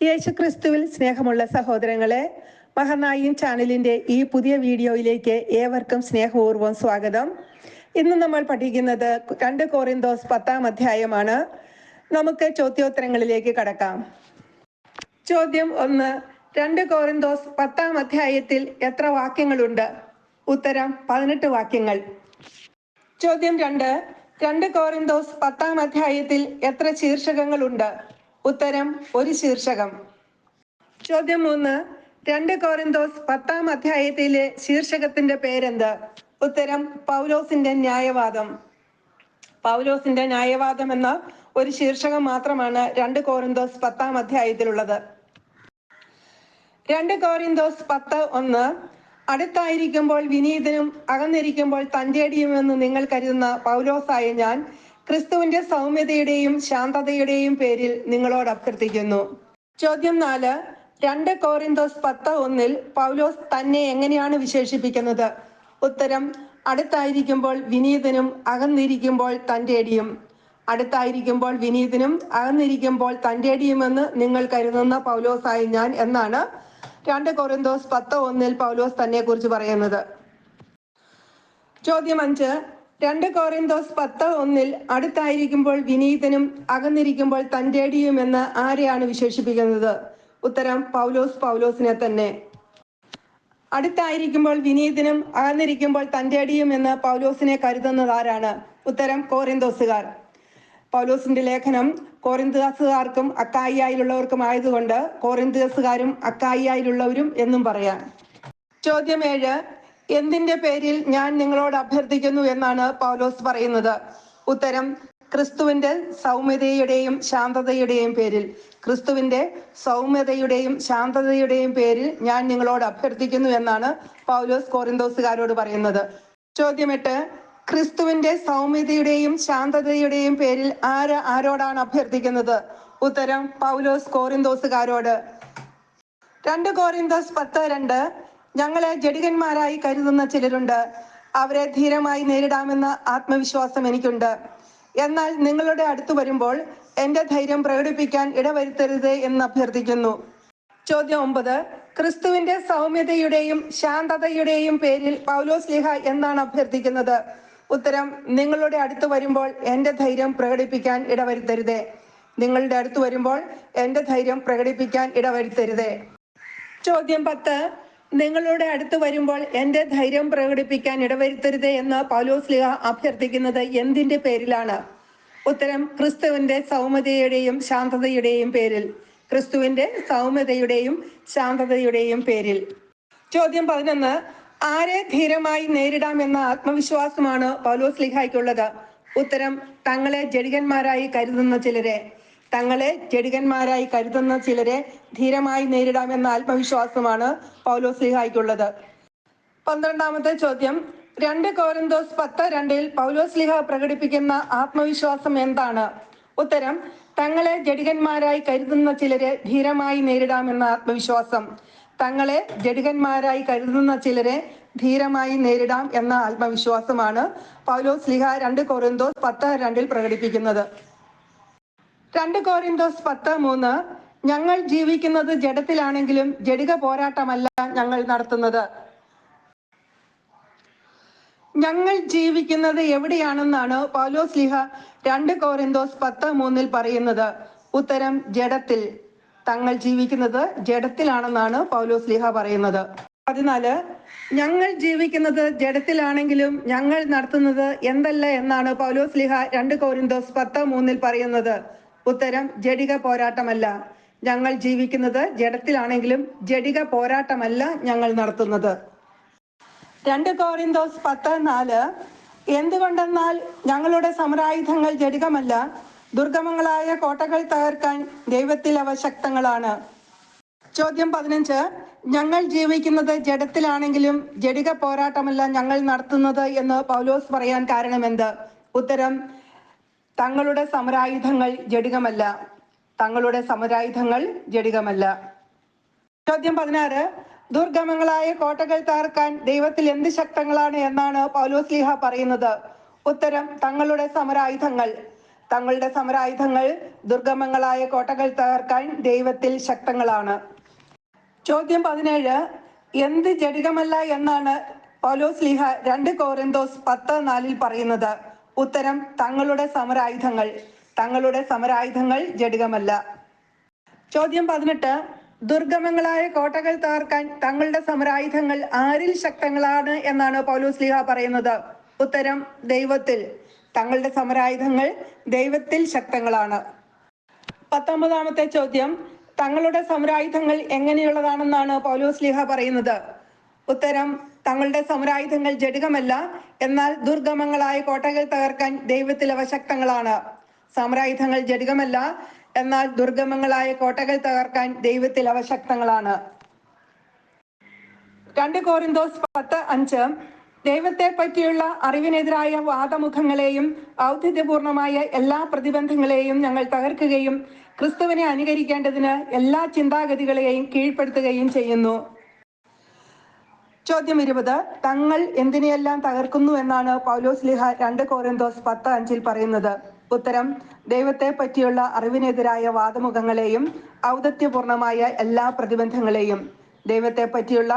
യേശുക്രിസ്തുവിൽ സ്നേഹമുള്ള സഹോദരങ്ങളെ മഹനായും ചാനലിന്റെ ഈ പുതിയ വീഡിയോയിലേക്ക് ഏവർക്കും സ്നേഹപൂർവം സ്വാഗതം. ഇന്ന് നമ്മൾ പഠിക്കുന്നത് രണ്ട് കോറിന്തോസ് പത്താം അധ്യായമാണ്. നമുക്ക് ചോദ്യോത്തരങ്ങളിലേക്ക് കടക്കാം. ചോദ്യം ഒന്ന് രണ്ട് കോറിന്തോസ് പത്താം അധ്യായത്തിൽ എത്ര വാക്യങ്ങളുണ്ട്? ഉത്തരം പതിനെട്ട് വാക്യങ്ങൾ. ചോദ്യം രണ്ട് രണ്ട് കോറിന്തോസ് പത്താം അധ്യായത്തിൽ എത്ര ശീർഷകങ്ങളുണ്ട്? ഉത്തരം ഒരു ശീർഷകം. ചോദ്യം മൂന്ന് രണ്ട് കോറിന്തോസ് പത്താം അധ്യായത്തിലെ ശീർഷകത്തിന്റെ പേരെന്ത്? ഉത്തരം പൗലോസിന്റെ ന്യായവാദം. പൗലോസിന്റെ ന്യായവാദം എന്ന ഒരു ശീർഷകം മാത്രമാണ് രണ്ട് കോറിന്തോസ് പത്താം അധ്യായത്തിലുള്ളത്. രണ്ട് കോറിന്തോസ് പത്ത് ഒന്ന് അടുത്തായിരിക്കുമ്പോൾ വിനീതനും അകന്നിരിക്കുമ്പോൾ തന്റേടിയുമെന്ന് നിങ്ങൾ കരുതുന്ന പൗലോസായ ഞാൻ ക്രിസ്തുവിന്റെ സൗമ്യതയുടെയും ശാന്തതയുടെയും പേരിൽ നിങ്ങളോട് അഭ്യർത്ഥിക്കുന്നു. ചോദ്യം നാല്. രണ്ട് കോറിന്തോസ് പത്ത് ഒന്നിൽ പൗലോസ് തന്നെ എങ്ങനെയാണ് വിശേഷിപ്പിക്കുന്നത്? ഉത്തരം അടുത്തായിരിക്കുമ്പോൾ വിനീതനും അകന്നിരിക്കുമ്പോൾ തന്റേടിയും അടുത്തായിരിക്കുമ്പോൾ വിനീതനും അകന്നിരിക്കുമ്പോൾ തന്റേടിയുമെന്ന് നിങ്ങൾ കരുതുന്ന പൗലോസായി ഞാൻ എന്നാണ് രണ്ട് കൊറിന്തോസ് പത്ത് ഒന്നിൽ പൗലോസ് തന്നെ കുറിച്ച് പറയുന്നത്. ചോദ്യം അഞ്ച്. രണ്ട് കോറിന്തോസ് പത്ത് ഒന്നിൽ അടുത്തായിരിക്കുമ്പോൾ വിനീതനും അകന്നിരിക്കുമ്പോൾ തന്റേടിയുമെന്ന് ആരെയാണ് വിശേഷിപ്പിക്കുന്നത്? ഉത്തരം പൗലോസ് പൗലോസിനെ തന്നെ. അടുത്തായിരിക്കുമ്പോൾ വിനീതനും അകന്നിരിക്കുമ്പോൾ തന്റേടിയും എന്ന് പൗലോസിനെ കരുതുന്നത് ആരാണ്? ഉത്തരം കോറിന്തോസുകാർ പൗലോസിന്റെ ലേഖനം കോറിന്തോസുകാർക്കും അക്കായിയായിലുള്ളവർക്കും ആയതുകൊണ്ട് കോറിന്തോസുകാരും അക്കായിയായിലുള്ളവരും എന്നും പറയാം. ചോദ്യം ഏഴ് എന്തിന്റെ പേരിൽ ഞാൻ നിങ്ങളോട് അഭ്യർത്ഥിക്കുന്നു എന്നാണ് പൗലോസ് പറയുന്നത്? ഉത്തരം ക്രിസ്തുവിന്റെ സൗമ്യതയുടെയും ശാന്തതയുടെയും പേരിൽ. ക്രിസ്തുവിന്റെ സൗമ്യതയുടെയും ശാന്തതയുടെയും പേരിൽ ഞാൻ നിങ്ങളോട് അഭ്യർത്ഥിക്കുന്നു എന്നാണ് പൗലോസ് കോറിന്തോസുകാരോട് പറയുന്നത്. ചോദ്യം എട്ട് ക്രിസ്തുവിന്റെ സൗമ്യതയുടെയും ശാന്തതയുടെയും പേരിൽ ആര് ആരോടാണ് അഭ്യർത്ഥിക്കുന്നത്? ഉത്തരം പൗലോസ് കോറിന്തോസുകാരോട് രണ്ട് കോറിന്തോസ് പത്ത് രണ്ട് ഞങ്ങളെ ജഡികന്മാരായി കരുതുന്ന ചിലരുണ്ട്. അവരെ ധീരമായി നേരിടാമെന്ന ആത്മവിശ്വാസം എനിക്കുണ്ട്. എന്നാൽ നിങ്ങളുടെ അടുത്ത് വരുമ്പോൾ എന്റെ ധൈര്യം പ്രകടിപ്പിക്കാൻ ഇടവരുത്തരുത് എന്ന് അഭ്യർത്ഥിക്കുന്നു. ചോദ്യം ഒമ്പത്. ക്രിസ്തുവിന്റെ സൗമ്യതയുടെയും ശാന്തതയുടെയും പേരിൽ പൗലോസ് ലിഹ എന്നാണ് അഭ്യർത്ഥിക്കുന്നത്? ഉത്തരം നിങ്ങളുടെ അടുത്ത് വരുമ്പോൾ എന്റെ ധൈര്യം പ്രകടിപ്പിക്കാൻ ഇടവരുത്തരുതേ. നിങ്ങളുടെ അടുത്ത് വരുമ്പോൾ എന്റെ ധൈര്യം പ്രകടിപ്പിക്കാൻ ഇടവരുത്തരുതേ. ചോദ്യം പത്ത്. നിങ്ങളുടെ അടുത്ത് വരുമ്പോൾ എന്റെ ധൈര്യം പ്രകടിപ്പിക്കാൻ ഇടവരുത്തരുത് എന്ന് പൗലോസ് ലിഹ അഭ്യർത്ഥിക്കുന്നത് എന്തിന്റെ പേരിലാണ്? ഉത്തരം ക്രിസ്തുവിന്റെ സൗമ്യതയുടെയും ശാന്തതയുടെയും പേരിൽ. ക്രിസ്തുവിന്റെ സൗമ്യതയുടെയും ശാന്തതയുടെയും പേരിൽ. ചോദ്യം പതിനൊന്ന് ആരെ ധീരമായി നേരിടാമെന്ന ആത്മവിശ്വാസമാണ് പൗലോസ് ലിഹായ്ക്കുള്ളത്? ഉത്തരം തങ്ങളെ ജഡികന്മാരായി കരുതുന്ന ചിലരെ. തങ്ങളെ ജഡികന്മാരായി കരുതുന്ന ചിലരെ ധീരമായി നേരിടാമെന്ന ആത്മവിശ്വാസമാണ് പൗലോസ് സ്ലിഹായ്ക്കുള്ളത് പന്ത്രണ്ടാമത്തെ ചോദ്യം രണ്ട് കോരന്തോസ് പത്ത് രണ്ടിൽ പൗലോസ് സ്ലിഹ പ്രകടിപ്പിക്കുന്ന ആത്മവിശ്വാസം എന്താണ്? ഉത്തരം തങ്ങളെ ജഡികന്മാരായി കരുതുന്ന ചിലരെ ധീരമായി നേരിടാമെന്ന ആത്മവിശ്വാസം. തങ്ങളെ ജഡികന്മാരായി കരുതുന്ന ചിലരെ ധീരമായി നേരിടാം എന്ന ആത്മവിശ്വാസമാണ് പൗലോസ് ലിഹ രണ്ട് കൊരിന്തോസ് പത്ത് രണ്ടിൽ പ്രകടിപ്പിക്കുന്നത്. രണ്ട് കോരിന്തോസ് പത്ത് മൂന്ന്. ഞങ്ങൾ ജീവിക്കുന്നത് ജഡത്തിലാണെങ്കിലും ജഡിക പോരാട്ടമല്ല ഞങ്ങൾ നടത്തുന്നത്. ഞങ്ങൾ ജീവിക്കുന്നത് എവിടെയാണെന്നാണ് പൗലോസ് ലിഹ രണ്ട് കോരിന്തോസ് പത്ത് മൂന്നിൽ പറയുന്നത്. ഉത്തരം ജഡത്തിൽ. തങ്ങൾ ജീവിക്കുന്നത് ജഡത്തിലാണെന്നാണ് പൗലോസ് ലിഹ പറയുന്നത്. പതിനാല്. ഞങ്ങൾ ജീവിക്കുന്നത് ജഡത്തിലാണെങ്കിലും ഞങ്ങൾ നടത്തുന്നത് എന്തല്ല എന്നാണ് പൗലോസ് ലിഹ രണ്ട് കോരിന്തോസ് പത്ത് മൂന്നിൽ പറയുന്നത്. ഉത്തരം ജഡിക പോരാട്ടമല്ല. ഞങ്ങൾ ജീവിക്കുന്നത് ജഡത്തിലാണെങ്കിലും ജഡിക പോരാട്ടമല്ല ഞങ്ങൾ നടത്തുന്നത്. രണ്ട് കോറിന്തോസ് പത്ത് നാല്. എന്തുകൊണ്ടെന്നാൽ ഞങ്ങളുടെ സമരായുധങ്ങൾ ജഡികമല്ല ദുർഗമങ്ങളായ കോട്ടകൾ തകർക്കാൻ ദൈവത്തിൽ അവ ശക്തങ്ങളാണ്. ചോദ്യം പതിനഞ്ച്. ഞങ്ങൾ ജീവിക്കുന്നത് ജഡത്തിലാണെങ്കിലും ജഡിക പോരാട്ടമല്ല ഞങ്ങൾ നടത്തുന്നത് എന്ന് പൗലോസ് പറയാൻ കാരണം കാരണമെന്ത്? ഉത്തരം തങ്ങളുടെ സമരായുധങ്ങൾ ജഡികമല്ല. തങ്ങളുടെ സമരായുധങ്ങൾ ജഡികമല്ല. ചോദ്യം പതിനാറ്. ദുർഗമങ്ങളായ കോട്ടകൾ തകർക്കാൻ ദൈവത്തിൽ എന്ത് ശക്തങ്ങളാണ് എന്നാണ് പൗലോസ് ലീഹ പറയുന്നത്. ഉത്തരം തങ്ങളുടെ സമരായുധങ്ങൾ. തങ്ങളുടെ സമരായുധങ്ങൾ ദുർഗമങ്ങളായ കോട്ടകൾ തകർക്കാൻ ദൈവത്തിൽ ശക്തങ്ങളാണ്. ചോദ്യം പതിനേഴ്. എന്ത് ജടികമല്ല എന്നാണ് പൗലോസ് ലീഹ രണ്ട് കോറിന്തോസ് പത്ത് നാലിൽ പറയുന്നത്. ഉത്തരം തങ്ങളുടെ സമരായുധങ്ങൾ തങ്ങളുടെ സമരായുധങ്ങൾ ജഡികമല്ല ചോദ്യം പതിനെട്ട് ദുർഗമങ്ങളായ കോട്ടകൾ തകർക്കാൻ തങ്ങളുടെ സമരായുധങ്ങൾ ആരിൽ ശക്തങ്ങളാണ് എന്നാണ് പൗലോസ് ലീഹ പറയുന്നത്. ഉത്തരം ദൈവത്തിൽ. തങ്ങളുടെ സമരായുധങ്ങൾ ദൈവത്തിൽ ശക്തങ്ങളാണ്. പത്തൊമ്പതാമത്തെ ചോദ്യം തങ്ങളുടെ സമരായുധങ്ങൾ എങ്ങനെയുള്ളതാണെന്നാണ് പൗലോസ് ലീഹ പറയുന്നത്. ഉത്തരം തങ്ങളുടെ സമരായുധങ്ങൾ ജടികമല്ല എന്നാൽ ദുർഗമങ്ങളായ കോട്ടകൾ തകർക്കാൻ ദൈവത്തിൽ അവശക്തങ്ങളാണ്. സമരായുധങ്ങൾ ജടികമല്ല എന്നാൽ ദുർഗമങ്ങളായ കോട്ടകൾ തകർക്കാൻ ദൈവത്തിൽ അവശക്തങ്ങളാണ്. രണ്ട് കോറിന്തോസ് പത്ത് അഞ്ച്. ദൈവത്തെ പറ്റിയുള്ള അറിവിനെതിരായ വാദമുഖങ്ങളെയും ഔദ്ധിത്യപൂർണമായ എല്ലാ പ്രതിബന്ധങ്ങളെയും ഞങ്ങൾ തകർക്കുകയും ക്രിസ്തുവിനെ അനുകരിക്കേണ്ടതിന് എല്ലാ ചിന്താഗതികളെയും കീഴ്പ്പെടുത്തുകയും ചെയ്യുന്നു. ചോദ്യം ഇരുപത്. തങ്ങൾ എന്തിനെയെല്ലാം തകർക്കുന്നു എന്നാണ് പൗലോസ് ലിഹ രണ്ട് കോരന്തോസ് പത്ത് അഞ്ചിൽ പറയുന്നത്. ഉത്തരം ദൈവത്തെ പറ്റിയുള്ള അറിവിനെതിരായ വാദമുഖങ്ങളെയും ഔദത്യപൂർണമായ എല്ലാ പ്രതിബന്ധങ്ങളെയും ദൈവത്തെ പറ്റിയുള്ള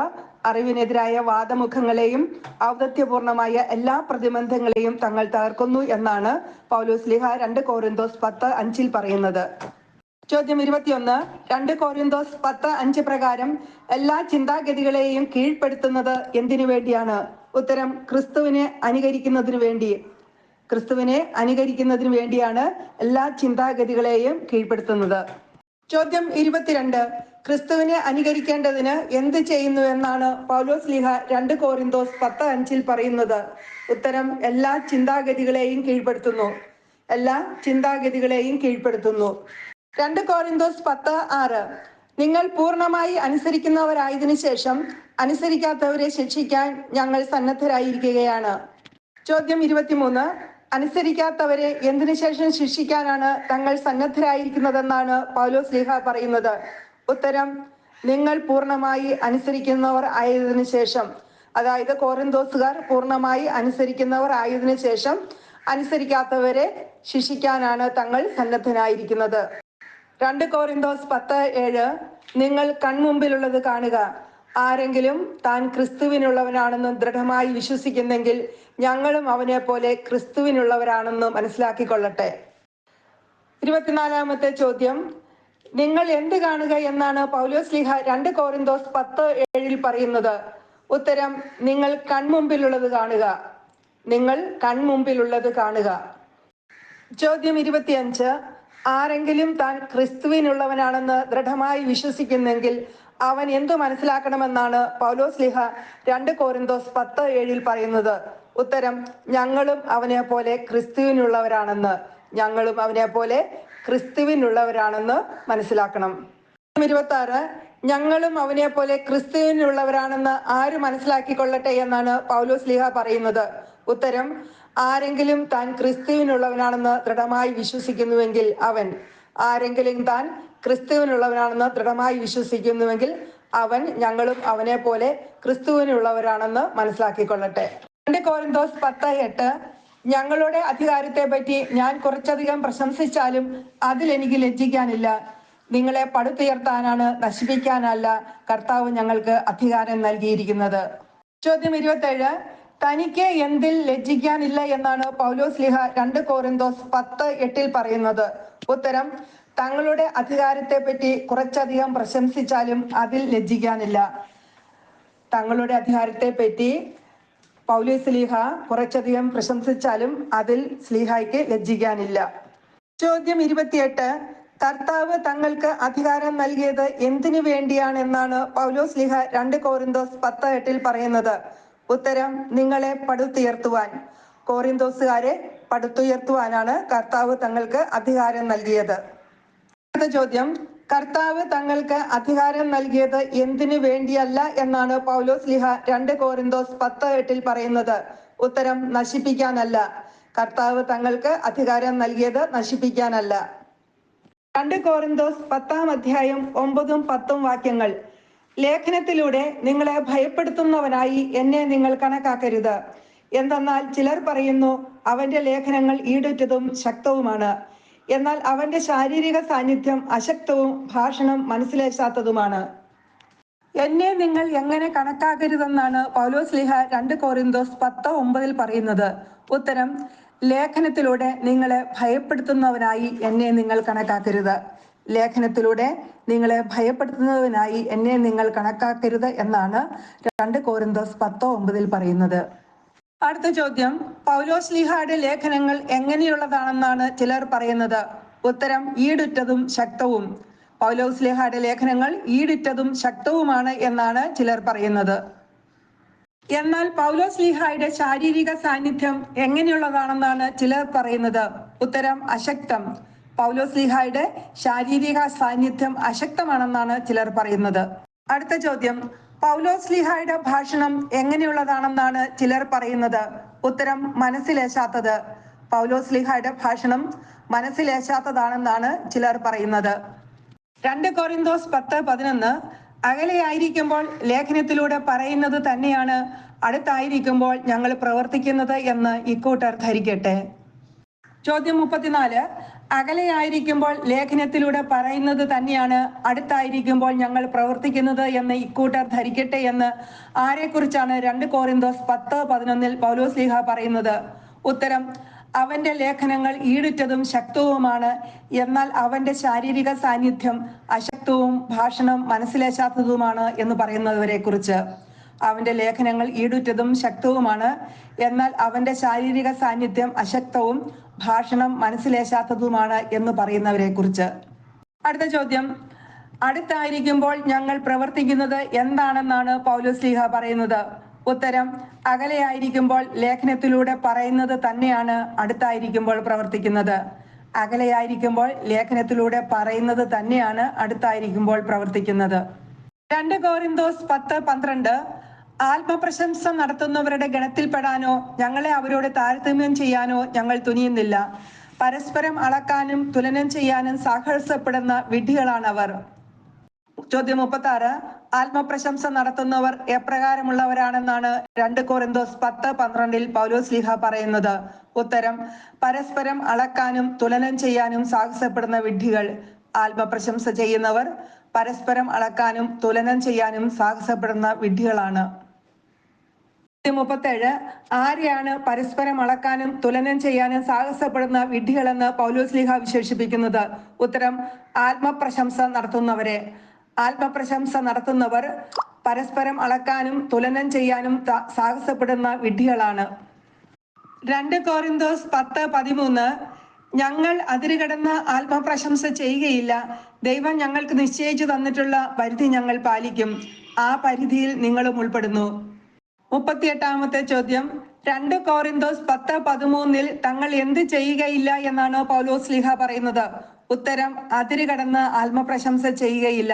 അറിവിനെതിരായ വാദമുഖങ്ങളെയും ഔദത്യപൂർണമായ എല്ലാ പ്രതിബന്ധങ്ങളെയും തങ്ങൾ തകർക്കുന്നു എന്നാണ് പൗലോസ് ലിഹ രണ്ട് കോരന്തോസ് പത്ത് അഞ്ചിൽ പറയുന്നത്. ചോദ്യം ഇരുപത്തിയൊന്ന്. രണ്ട് കോരിന്തോസ് പത്ത് അഞ്ച് പ്രകാരം എല്ലാ ചിന്താഗതികളെയും കീഴ്പ്പെടുത്തുന്നത് എന്തിനു വേണ്ടിയാണ്? ഉത്തരം ക്രിസ്തുവിനെ അനുകരിക്കുന്നതിനു വേണ്ടി. ക്രിസ്തുവിനെ അനുകരിക്കുന്നതിനു വേണ്ടിയാണ് എല്ലാ ചിന്താഗതികളെയും കീഴ്പ്പെടുത്തുന്നത്. ചോദ്യം ഇരുപത്തിരണ്ട്. ക്രിസ്തുവിനെ അനുകരിക്കേണ്ടതിന് എന്ത് ചെയ്യുന്നു എന്നാണ് പൗലോസ് ലിഹ രണ്ട് കോറിന്തോസ് പത്ത് അഞ്ചിൽ പറയുന്നത്. ഉത്തരം എല്ലാ ചിന്താഗതികളെയും കീഴ്പ്പെടുത്തുന്നു. എല്ലാ ചിന്താഗതികളെയും കീഴ്പ്പെടുത്തുന്നു. രണ്ട് കോറിന്തോസ് പത്ത് ആറ്. നിങ്ങൾ പൂർണമായി അനുസരിക്കുന്നവരായതിനു ശേഷം അനുസരിക്കാത്തവരെ ശിക്ഷിക്കാൻ ഞങ്ങൾ സന്നദ്ധരായിരിക്കുകയാണ്. ചോദ്യം ഇരുപത്തിമൂന്ന്. അനുസരിക്കാത്തവരെ എന്തിനു ശേഷം ശിക്ഷിക്കാനാണ് തങ്ങൾ സന്നദ്ധരായിരിക്കുന്നതെന്നാണ് പൗലോ സ്ലീഹ പറയുന്നത്. ഉത്തരം നിങ്ങൾ പൂർണമായി അനുസരിക്കുന്നവർ ആയതിനു ശേഷം. അതായത് കോറിന്തോസുകാർ പൂർണമായി അനുസരിക്കുന്നവർ ആയതിനു ശേഷം അനുസരിക്കാത്തവരെ ശിക്ഷിക്കാനാണ് തങ്ങൾ സന്നദ്ധനായിരിക്കുന്നത്. രണ്ട് കോറിന്തോസ് പത്ത് ഏഴ്. നിങ്ങൾ കൺമുമ്പിലുള്ളത് കാണുക. ആരെങ്കിലും താൻ ക്രിസ്തുവിനുള്ളവനാണെന്ന് ദൃഢമായി വിശ്വസിക്കുന്നെങ്കിൽ ഞങ്ങളും അവനെ പോലെ ക്രിസ്തുവിനുള്ളവരാണെന്ന് മനസ്സിലാക്കിക്കൊള്ളട്ടെ. ഇരുപത്തിനാലാമത്തെ ചോദ്യം. നിങ്ങൾ എന്ത് കാണുക എന്നാണ് പൗലോസ് ലിഹ രണ്ട് കോറിന്തോസ് പത്ത് ഏഴിൽ പറയുന്നത്. ഉത്തരം നിങ്ങൾ കൺമുമ്പിലുള്ളത് കാണുക. നിങ്ങൾ കൺമുമ്പിലുള്ളത് കാണുക. ചോദ്യം ഇരുപത്തിയഞ്ച്. ആരെങ്കിലും താൻ ക്രിസ്തുവിനുള്ളവനാണെന്ന് ദൃഢമായി വിശ്വസിക്കുന്നെങ്കിൽ അവൻ എന്തു മനസ്സിലാക്കണമെന്നാണ് പൗലോസ് ലിഹ രണ്ട് കോരിന്തോസ് പത്ത് ഏഴിൽ പറയുന്നത്. ഉത്തരം ഞങ്ങളും അവനെ പോലെ ക്രിസ്തുവിനുള്ളവരാണെന്ന്. ഞങ്ങളും അവനെ പോലെ ക്രിസ്തുവിനുള്ളവരാണെന്ന് മനസ്സിലാക്കണം. ഇരുപത്തി ആറ് ഞങ്ങളും അവനെ പോലെ ക്രിസ്തുവിനുള്ളവരാണെന്ന് ആര് മനസ്സിലാക്കിക്കൊള്ളട്ടെ എന്നാണ് പൗലോസ് ലിഹ പറയുന്നത്. ഉത്തരം ആരെങ്കിലും താൻ ക്രിസ്തുവിനുള്ളവനാണെന്ന് ദൃഢമായി വിശ്വസിക്കുന്നുവെങ്കിൽ അവൻ ആരെങ്കിലും താൻ ക്രിസ്തുവിനുള്ളവനാണെന്ന് ദൃഢമായി വിശ്വസിക്കുന്നുവെങ്കിൽ അവൻ ഞങ്ങളും അവനെ പോലെ ക്രിസ്തുവിനുള്ളവരാണെന്ന് മനസ്സിലാക്കിക്കൊള്ളട്ടെ. രണ്ട് കോരിന്തോസ് പത്ത് എട്ട് ഞങ്ങളുടെ അധികാരത്തെ പറ്റി ഞാൻ കുറച്ചധികം പ്രശംസിച്ചാലും അതിൽ എനിക്ക് ലജ്ജിക്കാനില്ല. നിങ്ങളെ പടുത്തുയർത്താനാണ് നശിപ്പിക്കാനല്ല കർത്താവ് ഞങ്ങൾക്ക് അധികാരം നൽകിയിരിക്കുന്നത്. ചോദ്യം ഇരുപത്തേഴ് തനിക്ക് എന്തിൽ ലജ്ജിക്കാനില്ല എന്നാണ് പൗലോസ് ലിഹ രണ്ട് കോറിന്തോസ് പത്ത് എട്ടിൽ പറയുന്നത്. ഉത്തരം തങ്ങളുടെ അധികാരത്തെ പറ്റി കുറച്ചധികം പ്രശംസിച്ചാലും അതിൽ ലജ്ജിക്കാനില്ല. തങ്ങളുടെ അധികാരത്തെ പറ്റി പൗലി സ്ലീഹ കുറച്ചധികം പ്രശംസിച്ചാലും അതിൽ സ്ലീഹായ്ക്ക് ലജ്ജിക്കാനില്ല. ചോദ്യം ഇരുപത്തിയെട്ട് കർത്താവ് തങ്ങൾക്ക് അധികാരം നൽകിയത് എന്തിനു വേണ്ടിയാണെന്നാണ് പൗലോസ് ലിഹ രണ്ട് കോറിന്തോസ് പത്ത് എട്ടിൽ പറയുന്നത്. ഉത്തരം നിങ്ങളെ പടുത്തുയർത്തുവാൻ കോറിന്തോസുകാരെ പടുത്തുയർത്തുവാനാണ് കർത്താവ് തങ്ങൾക്ക് അധികാരം നൽകിയത്. അടുത്ത ചോദ്യം കർത്താവ് തങ്ങൾക്ക് അധികാരം നൽകിയത് എന്തിനു വേണ്ടിയല്ല എന്നാണ് പൗലോസ് ലിഹ രണ്ട് കോറിന്തോസ് പത്ത് എട്ടിൽ പറയുന്നത്. ഉത്തരം നശിപ്പിക്കാനല്ല. കർത്താവ് തങ്ങൾക്ക് അധികാരം നൽകിയത് നശിപ്പിക്കാനല്ല. രണ്ട് കോറിന്തോസ് പത്താം അധ്യായം ഒമ്പതും പത്തും വാക്യങ്ങൾ. ലേഖനത്തിലൂടെ നിങ്ങളെ ഭയപ്പെടുത്തുന്നവനായി എന്നെ നിങ്ങൾ കണക്കാക്കരുത്. എന്തെന്നാൽ ചിലർ പറയുന്നു അവന്റെ ലേഖനങ്ങൾ ഈടുറ്റതും ശക്തവുമാണ്. എന്നാൽ അവന്റെ ശാരീരിക സാന്നിധ്യം അശക്തവും ഭാഷണം മനസ്സിലേശാത്തതുമാണ്. എന്നെ നിങ്ങൾ എങ്ങനെ കണക്കാക്കരുതെന്നാണ് പൗലോസ് ലിഹ രണ്ട് കോറിന്തോസ് പത്ത് ഒമ്പതിൽ പറയുന്നത്. ഉത്തരം ലേഖനത്തിലൂടെ നിങ്ങളെ ഭയപ്പെടുത്തുന്നവനായി എന്നെ നിങ്ങൾ കണക്കാക്കരുത്. ലേഖനത്തിലൂടെ നിങ്ങളെ ഭയപ്പെടുത്തുന്നതിനായി എന്നെ നിങ്ങൾ കണക്കാക്കരുത് എന്നാണ് രണ്ട് കോറിന്തോസ് പത്തോ ഒമ്പതിൽ പറയുന്നത്. അടുത്ത ചോദ്യം പൗലോസ് ലിഹായുടെ ലേഖനങ്ങൾ എങ്ങനെയുള്ളതാണെന്നാണ് ചിലർ പറയുന്നത്. ഉത്തരം ഈടുറ്റതും ശക്തവും. പൗലോസ് ലിഹായുടെ ലേഖനങ്ങൾ ഈടുറ്റതും ശക്തവുമാണ് എന്നാണ് ചിലർ പറയുന്നത്. എന്നാൽ പൗലോസ് ലീഹായുടെ ശാരീരിക സാന്നിധ്യം എങ്ങനെയുള്ളതാണെന്നാണ് ചിലർ പറയുന്നത്. ഉത്തരം അശക്തം. പൗലോസ് ലീഹായുടെ ശാരീരിക സാന്നിധ്യം അശക്തമാണെന്നാണ് ചിലർ പറയുന്നത്. അടുത്ത ചോദ്യം പൗലോസ് ലീഹായുടെ ഭാഷണം എങ്ങനെയുള്ളതാണെന്നാണ് ചിലർ പറയുന്നത്. ഉത്തരം മനസ്സിലേശാത്തത്. പൗലോസ് ലീഹായുടെ ഭാഷണം മനസ്സിലേശാത്തതാണെന്നാണ് ചിലർ പറയുന്നത്. രണ്ട് കൊറിന്തോസ് പത്ത് പതിനൊന്ന് അകലെയായിരിക്കുമ്പോൾ ലേഖനത്തിലൂടെ പറയുന്നത് തന്നെയാണ് അടുത്തായിരിക്കുമ്പോൾ ഞങ്ങൾ പ്രവർത്തിക്കുന്നത് എന്ന് ഇക്കൂട്ടർ ധരിക്കട്ടെ. ചോദ്യം മുപ്പത്തിനാല് അകലെയായിരിക്കുമ്പോൾ ലേഖനത്തിലൂടെ പറയുന്നത് തന്നെയാണ്. അടുത്തായിരിക്കുമ്പോൾ ഞങ്ങൾ പ്രവർത്തിക്കുന്നത് എന്ന് ഇക്കൂട്ടർ ധരിക്കട്ടെ എന്ന് ആരെക്കുറിച്ചാണ് രണ്ട് കോറിന്തോസ് പത്ത് പതിനൊന്നിൽ പൗലോസ് ലീഹ പറയുന്നത്? ഉത്തരം അവന്റെ ലേഖനങ്ങൾ ഈടുറ്റതും ശക്തവുമാണ്. എന്നാൽ അവന്റെ ശാരീരിക സാന്നിധ്യം അശക്തവും ഭാഷണം മനസ്സിലേശാത്തതുമാണ് എന്ന് പറയുന്നവരെ കുറിച്ച് അവന്റെ ലേഖനങ്ങൾ ഈടുറ്റതും ശക്തവുമാണ്. എന്നാൽ അവന്റെ ശാരീരിക സാന്നിധ്യം അശക്തവും ഭാഷണം മനസ്സിലേശാത്തതുമാണ് എന്ന് പറയുന്നവരെ കുറിച്ച്. അടുത്ത ചോദ്യം. അടുത്തായിരിക്കുമ്പോൾ ഞങ്ങൾ പ്രവർത്തിക്കുന്നത് എന്താണെന്നാണ് പൗലോസ് ലീഹ പറയുന്നത്. ഉത്തരം അകലെയായിരിക്കുമ്പോൾ ലേഖനത്തിലൂടെ പറയുന്നത് തന്നെയാണ് അടുത്തായിരിക്കുമ്പോൾ പ്രവർത്തിക്കുന്നത്. അകലെയായിരിക്കുമ്പോൾ ലേഖനത്തിലൂടെ പറയുന്നത് തന്നെയാണ് അടുത്തായിരിക്കുമ്പോൾ പ്രവർത്തിക്കുന്നത്. രണ്ട് കോറിന്തോസ് പത്ത് പന്ത്രണ്ട് ആത്മപ്രശംസ നടത്തുന്നവരുടെ ഗണത്തിൽപ്പെടാനോ ഞങ്ങളെ അവരോട് താരതമ്യം ചെയ്യാനോ ഞങ്ങൾ തുനിയുന്നില്ല. പരസ്പരം അളക്കാനും തുലനം ചെയ്യാനും സാഹസപ്പെടുന്ന വിഡ്ഢികളാണ് അവർ ചോദ്യം മുപ്പത്തി ആറ് ആത്മപ്രശംസ നടത്തുന്നവർ എപ്രകാരമുള്ളവരാണെന്നാണ് രണ്ട് കോറിന്തോസ് പത്ത് പന്ത്രണ്ടിൽ പൗലോസ് ലീഹ പറയുന്നത്. ഉത്തരം പരസ്പരം അളക്കാനും തുലനം ചെയ്യാനും സാഹസപ്പെടുന്ന വിഡ്ഢികൾ. ആത്മപ്രശംസ ചെയ്യുന്നവർ പരസ്പരം അളക്കാനും തുലനം ചെയ്യാനും സാഹസപ്പെടുന്ന വിഡ്ഢികളാണ്. മുപ്പത്തേഴ് ആരെയാണ് പരസ്പരം അളക്കാനും തുലനം ചെയ്യാനും സാഹസപ്പെടുന്ന വിഡ്ഢികളെന്ന് പൗലോസ് ലീഹ വിശേഷിപ്പിക്കുന്നത്? ഉത്തരം ആത്മപ്രശംസ നടത്തുന്നവരെ. ആത്മപ്രശംസ നടത്തുന്നവർ പരസ്പരം അളക്കാനും തുലനം ചെയ്യാനും സാഹസപ്പെടുന്ന വിഡ്ഢികളാണ്. രണ്ട് കോറിന്തോസ് പത്ത് പതിമൂന്ന് ഞങ്ങൾ അതിരുകടന്ന് ആത്മപ്രശംസ ചെയ്യുകയില്ല. ദൈവം ഞങ്ങൾക്ക് നിശ്ചയിച്ചു തന്നിട്ടുള്ള പരിധി ഞങ്ങൾ പാലിക്കും. ആ പരിധിയിൽ നിങ്ങളും ഉൾപ്പെടുന്നു. മുപ്പത്തിയെട്ടാമത്തെ ചോദ്യം. രണ്ട് കോറിന്തോസ് പത്ത് പതിമൂന്നിൽ തങ്ങൾ എന്ത് ചെയ്യുകയില്ല എന്നാണ് പൗലോസ് ലിഹ പറയുന്നത്. ഉത്തരം അതിരുകടന്ന് ആത്മപ്രശംസ ചെയ്യുകയില്ല.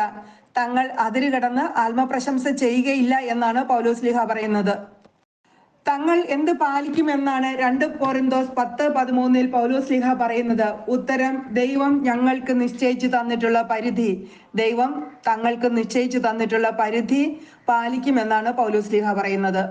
തങ്ങൾ അതിരുകടന്ന് ആത്മപ്രശംസ ചെയ്യുകയില്ല എന്നാണ് പൗലോസ് ലിഹ പറയുന്നത്. തങ്ങൾ എന്ത് പാലിക്കുമെന്നാണ് രണ്ട് കോറിന്തോസ് പത്ത് പതിമൂന്നിൽ പൗലോസ് ലിഹ പറയുന്നത്. ഉത്തരം ദൈവം ഞങ്ങൾക്ക് നിശ്ചയിച്ചു തന്നിട്ടുള്ള പരിധി. ദൈവം തങ്ങൾക്ക് നിശ്ചയിച്ചു തന്നിട്ടുള്ള പരിധി പാലിക്കുമെന്നാണ് പൗലോസ് ലിഹ പറയുന്നത്.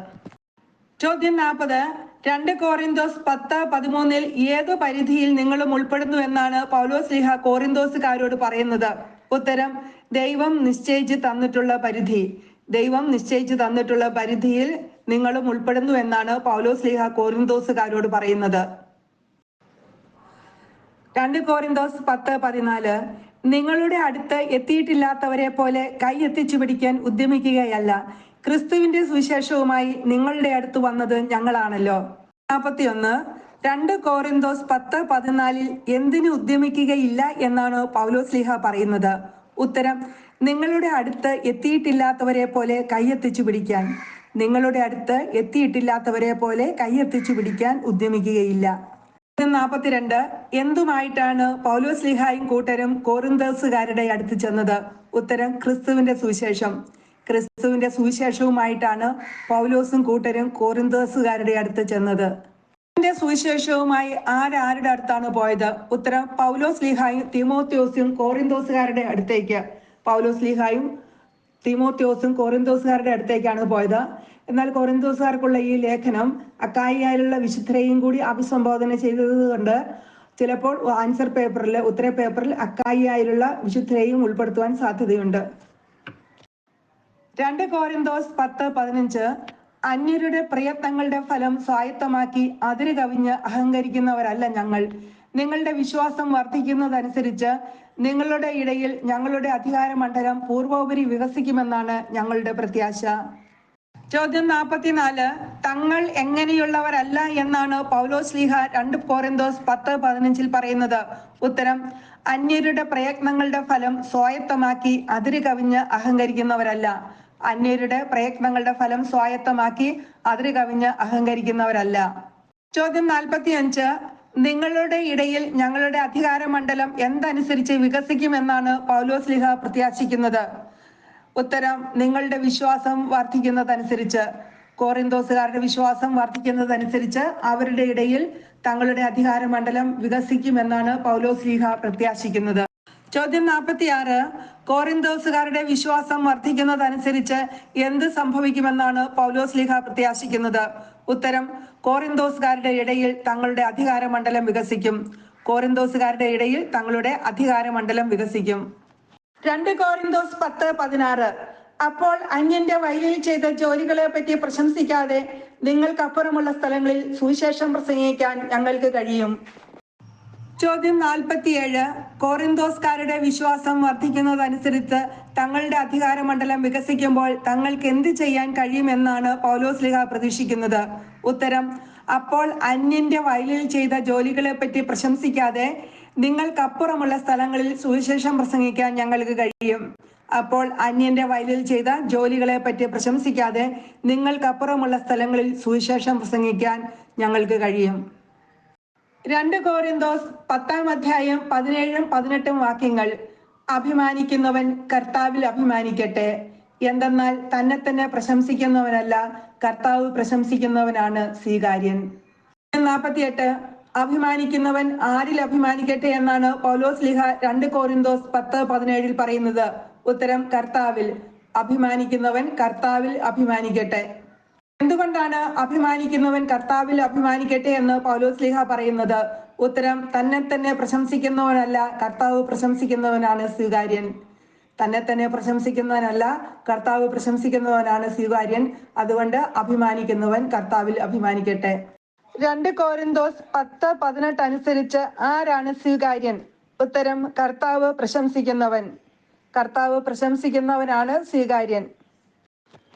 ചോദ്യം നാൽപ്പത് രണ്ട് കോറിന്തോസ് പത്ത് പതിമൂന്നിൽ ഏത് പരിധിയിൽ നിങ്ങളും ഉൾപ്പെടുന്നു എന്നാണ് പൗലോസ് ലിഹ കോറിന്തോസുകാരോട് പറയുന്നത്? ഉത്തരം ദൈവം നിശ്ചയിച്ചു തന്നിട്ടുള്ള പരിധി. ദൈവം നിശ്ചയിച്ചു തന്നിട്ടുള്ള പരിധിയിൽ നിങ്ങളും ഉൾപ്പെടുന്നു എന്നാണ് പൗലോസ് ലീഹ കോറിന്തോസുകാരോട് പറയുന്നത്. രണ്ട് കോറിന്തോസ് പത്ത് പതിനാല് നിങ്ങളുടെ അടുത്ത് എത്തിയിട്ടില്ലാത്തവരെ പോലെ കൈ എത്തിച്ചു പിടിക്കാൻ ഉദ്യമിക്കുകയല്ല. ക്രിസ്തുവിന്റെ സുവിശേഷവുമായി നിങ്ങളുടെ അടുത്ത് വന്നത് ഞങ്ങളാണല്ലോ. നാൽപ്പത്തിയൊന്ന് രണ്ട് കോറിന്തോസ് പത്ത് പതിനാലിൽ എന്തിനു ഉദ്യമിക്കുകയില്ല എന്നാണ് പൗലോസ് ലിഹ പറയുന്നത്. ഉത്തരം നിങ്ങളുടെ അടുത്ത് എത്തിയിട്ടില്ലാത്തവരെ പോലെ കൈയെത്തിച്ചു പിടിക്കാൻ. നിങ്ങളുടെ അടുത്ത് എത്തിയിട്ടില്ലാത്തവരെ പോലെ കൈയെത്തിച്ചു പിടിക്കാൻ ഉദ്യമിക്കുകയില്ല. നാൽപ്പത്തിരണ്ട് എന്തുമായിട്ടാണ് പൗലോസ് ലിഹായും കൂട്ടരും കോറിന്തേഴ്സുകാരുടെ അടുത്ത് ചെന്നത്? ഉത്തരം ക്രിസ്തുവിന്റെ സുവിശേഷം. ക്രിസ്തുവിന്റെ സുവിശേഷവുമായിട്ടാണ് പൗലോസും കൂട്ടരും കോറിന്തേഴ്സുകാരുടെ അടുത്ത് ചെന്നത്. ക്രിസ്തുവിന്റെ സുവിശേഷവുമായി ആരാരുടെ അടുത്താണ് പോയത്? ഉത്തരം പൗലോസ് ലിഹായും തിമോത്യോസും കോറിന്തോസുകാരുടെ അടുത്തേക്ക്. പൗലോസ് ലീഹായും തിമോത്യോസും കോറിന്തോസുകാരുടെ അടുത്തേക്കാണ് പോയത്. എന്നാൽ കൊറിന്തോസുകാർക്കുള്ള ഈ ലേഖനം അക്കായിയാലുള്ള വിശുദ്ധരെയും കൂടി അഭിസംബോധന ചെയ്തത് കൊണ്ട് ചിലപ്പോൾ ആൻസർ പേപ്പറിൽ ഉത്തര പേപ്പറിൽ അക്കായിയായുള്ള വിശുദ്ധരെയും ഉൾപ്പെടുത്തുവാൻ സാധ്യതയുണ്ട്. രണ്ട് കോരിന്തോസ് പത്ത് പതിനഞ്ച് അന്യരുടെ പ്രയത്നങ്ങളുടെ ഫലം സ്വായത്തമാക്കി അതിര് കവിഞ്ഞ് അഹങ്കരിക്കുന്നവരല്ല ഞങ്ങൾ. നിങ്ങളുടെ വിശ്വാസം വർദ്ധിക്കുന്നതനുസരിച്ച് നിങ്ങളുടെ ഇടയിൽ ഞങ്ങളുടെ അധികാര മണ്ഡലം പൂർവോപരി വികസിക്കുമെന്നാണ് ഞങ്ങളുടെ പ്രത്യാശ. ചോദ്യം നാൽപ്പത്തിനാല് തങ്ങൾ എങ്ങനെയുള്ളവരല്ല എന്നാണ് പൗലോ ലീഹ രണ്ട് കോറിന്തോസ് പത്ത് പതിനഞ്ചിൽ പറയുന്നത്. ഉത്തരം അന്യരുടെ പ്രയത്നങ്ങളുടെ ഫലം സ്വായത്തമാക്കി അതിര് കവിഞ്ഞ് അഹങ്കരിക്കുന്നവരല്ല. അന്യരുടെ പ്രയത്നങ്ങളുടെ ഫലം സ്വായത്തമാക്കി അതിര് കവിഞ്ഞ് അഹങ്കരിക്കുന്നവരല്ല. ചോദ്യം നാൽപ്പത്തി അഞ്ച് നിങ്ങളുടെ ഇടയിൽ ഞങ്ങളുടെ അധികാര മണ്ഡലം എന്തനുസരിച്ച് വികസിക്കുമെന്നാണ് പൗലോസ് ലിഹ പ്രത്യാശിക്കുന്നത്. ഉത്തരം നിങ്ങളുടെ വിശ്വാസം വർദ്ധിക്കുന്നതനുസരിച്ച്. കോറിന്തോസുകാരുടെ വിശ്വാസം വർദ്ധിക്കുന്നതനുസരിച്ച് അവരുടെ ഇടയിൽ തങ്ങളുടെ അധികാര മണ്ഡലം വികസിക്കുമെന്നാണ് പൗലോസ് ലീഹ പ്രത്യാശിക്കുന്നത്. ചോദ്യം നാൽപ്പത്തിയാറ് കോറിന്തോസുകാരുടെ വിശ്വാസം വർദ്ധിക്കുന്നതനുസരിച്ച് എന്ത് സംഭവിക്കുമെന്നാണ് പൗലോസ് ലീഹ പ്രത്യാശിക്കുന്നത്. ഉത്തരം കോറിന്തോസുകാരുടെ ഇടയിൽ തങ്ങളുടെ അധികാര മണ്ഡലം വികസിക്കും. കോറിന്തോസുകാരുടെ ഇടയിൽ തങ്ങളുടെ അധികാര മണ്ഡലം വികസിക്കും. രണ്ട് കോറിന്തോസ് പത്ത് പതിനാറ്. അപ്പോൾ അന്യന്റെ വയലിൽ ചെയ്ത ജോലികളെ പറ്റി പ്രശംസിക്കാതെ നിങ്ങൾക്കപ്പുറമുള്ള സ്ഥലങ്ങളിൽ സുവിശേഷം പ്രസംഗിക്കാൻ ഞങ്ങൾക്ക് കഴിയും. ചോദ്യം നാൽപ്പത്തിയേഴ്. കോറിന്തോസ്കാരുടെ വിശ്വാസം വർദ്ധിക്കുന്നതനുസരിച്ച് തങ്ങളുടെ അധികാര മണ്ഡലം വികസിക്കുമ്പോൾ തങ്ങൾക്ക് എന്ത് ചെയ്യാൻ കഴിയുമെന്നാണ് പൗലോസ് ലിഹ പ്രതീക്ഷിക്കുന്നത്. ഉത്തരം അപ്പോൾ അന്യന്റെ വയലിൽ ചെയ്ത ജോലികളെ പറ്റി പ്രശംസിക്കാതെ നിങ്ങൾക്കപ്പുറമുള്ള സ്ഥലങ്ങളിൽ സുവിശേഷം പ്രസംഗിക്കാൻ ഞങ്ങൾക്ക് കഴിയും. അപ്പോൾ അന്യന്റെ വയലിൽ ചെയ്ത ജോലികളെ പറ്റി പ്രശംസിക്കാതെ നിങ്ങൾക്കപ്പുറമുള്ള സ്ഥലങ്ങളിൽ സുവിശേഷം പ്രസംഗിക്കാൻ ഞങ്ങൾക്ക് കഴിയും. രണ്ട് കോരിന്തോസ് പത്താം അധ്യായം പതിനേഴും പതിനെട്ടും വാക്യങ്ങൾ. അഭിമാനിക്കുന്നവൻ കർത്താവിൽ അഭിമാനിക്കട്ടെ. എന്തെന്നാൽ തന്നെ തന്നെ പ്രശംസിക്കുന്നവനല്ല കർത്താവ് പ്രശംസിക്കുന്നവനാണ് സ്വീകാര്യൻ. നാൽപ്പത്തിയെട്ട് അഭിമാനിക്കുന്നവൻ ആരിൽ അഭിമാനിക്കട്ടെ എന്നാണ് പൗലോസ് ലിഹ രണ്ട് കോരിന്തോസ് പത്ത് പതിനേഴിൽ പറയുന്നത്. ഉത്തരം കർത്താവിൽ. അഭിമാനിക്കുന്നവൻ കർത്താവിൽ അഭിമാനിക്കട്ടെ. എന്തുകൊണ്ടാണ് അഭിമാനിക്കുന്നവൻ കർത്താവിൽ അഭിമാനിക്കട്ടെ എന്ന് പൗലോസ് ലിഹ പറയുന്നത്? ഉത്തരം തന്നെ തന്നെ പ്രശംസിക്കുന്നവനല്ല കർത്താവ് പ്രശംസിക്കുന്നവനാണ് സ്വീകാര്യൻ. തന്നെ തന്നെ പ്രശംസിക്കുന്നവനല്ല കർത്താവ് പ്രശംസിക്കുന്നവനാണ് സ്വീകാര്യൻ. അതുകൊണ്ട് അഭിമാനിക്കുന്നവൻ കർത്താവിൽ അഭിമാനിക്കട്ടെ. രണ്ട് കോരിന്തോസ് പത്ത് പതിനെട്ട് അനുസരിച്ച് ആരാണ് സ്വീകാര്യൻ? ഉത്തരം കർത്താവ് പ്രശംസിക്കുന്നവൻ. കർത്താവ് പ്രശംസിക്കുന്നവനാണ് സ്വീകാര്യൻ.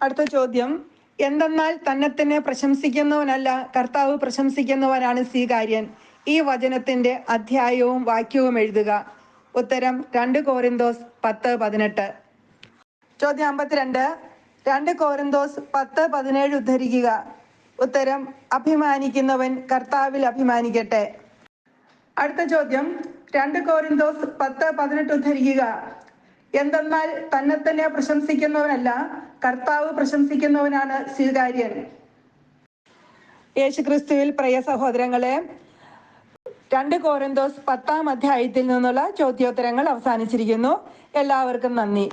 അടുത്ത ചോദ്യം എന്തെന്നാൽ തന്നെ തന്നെ പ്രശംസിക്കുന്നവനല്ല കർത്താവ് പ്രശംസിക്കുന്നവനാണ് സ്വീകാര്യൻ. ഈ വചനത്തിന്റെ അധ്യായവും വാക്യവും എഴുതുക. ഉത്തരം രണ്ട് കോരിന്തോസ് പത്ത് പതിനെട്ട്. ചോദ്യം അമ്പത്തിരണ്ട്. രണ്ട് കോരിന്തോസ് പത്ത് പതിനേഴ് ഉദ്ധരിക്കുക. ഉത്തരം അഭിമാനിക്കുന്നവൻ കർത്താവിൽ അഭിമാനിക്കട്ടെ. അടുത്ത ചോദ്യം രണ്ട് കോരിന്തോസ് പത്ത് പതിനെട്ട് ഉദ്ധരിക്കുക. എന്തെന്നാൽ തന്നെ തന്നെ പ്രശംസിക്കുന്നവനല്ല കർത്താവ് പ്രശംസിക്കുന്നവനാണ് സ്വീകാര്യൻ. യേശുക്രിസ്തുവിൽ പ്രിയ സഹോദരങ്ങളെ രണ്ട് കോരന്തോസ് പത്താം അധ്യായത്തിൽ നിന്നുള്ള ചോദ്യോത്തരങ്ങൾ അവസാനിച്ചിരിക്കുന്നു. എല്ലാവർക്കും നന്ദി.